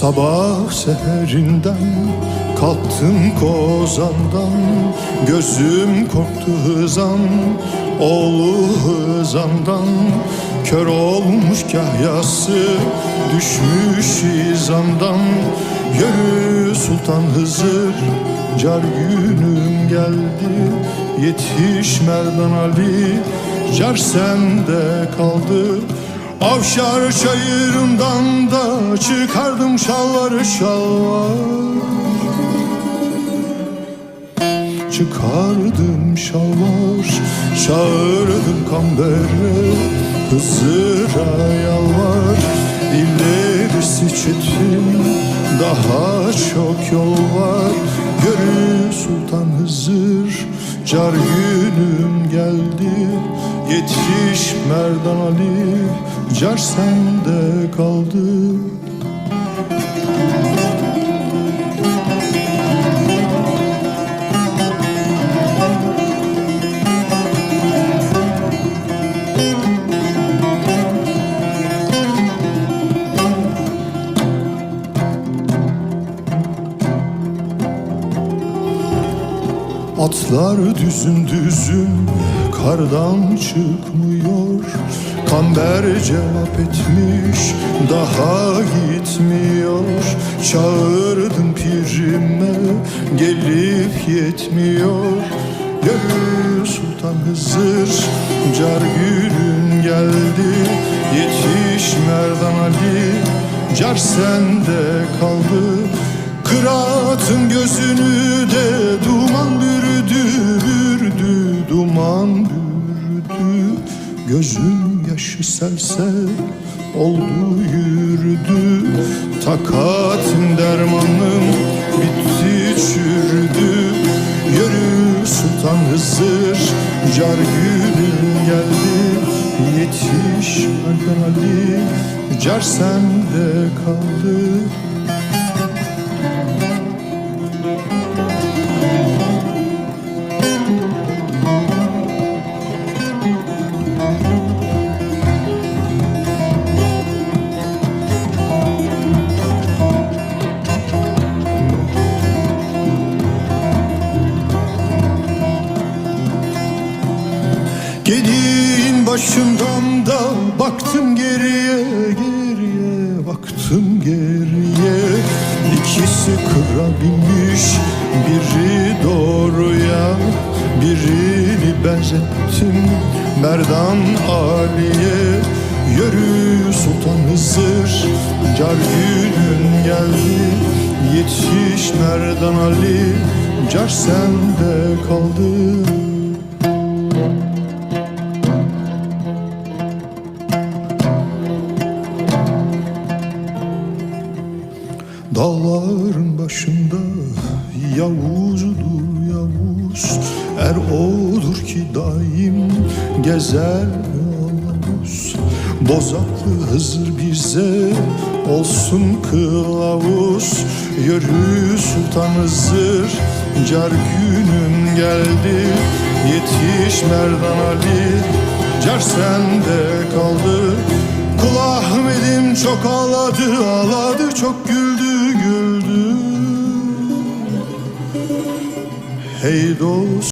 Sabah seherinden kalktım kozandan Gözüm korktu hızan oğlu hızandan. Kör olmuş kahyası düşmüş izamdan Yürü Sultan Hızır car günüm geldi. Yetiş Merdan Ali car sende kaldı Avşar çayırından da çıkardım şalvarı şalvar. Çıkardım şalvar, çağırdım kambere Hızır'a yalvar, ilerisi çetin Daha çok yol var, yürü Sultan Hızır Car günüm yetiş Merdan Ali Car sende kaldı. Atlar düzün düzün kardan çıkmıyor. Kamber cevap etmiş daha gitmiyor. Çağırdım pirime gelip yetmiyor. Yürü Sultan Hızır car günün geldi. Yetiş Merdan Ali car sende kaldı. Kıraatın gözünü de duman Yaşı selsel oldu yürüdü. Takatim dermanım bitti çürüdü. Yürü Sultan Hızır car günün geldi. Yetiş Erkan Ali car sende kaldı Gediğin başından da baktım geriye geriye baktım geriye. İkisi kıra binmiş biri doğruya birini benzettim. Merdan Ali'ye Yürü Sultan Hızır Car günün geldi. Yetiş Merdan Ali Car sende kaldı Dağların başında Yavuzdur Yavuz. Er odur ki daim gezer Yavuz Bozaklı Hızır bize olsun kılavuz. Yürü Sultan Hızır Car günün geldi. Yetiş Merdan Ali Car sende kaldı. Kul Ahmet'im çok ağladı ağladı çok güldü güldü Hey dost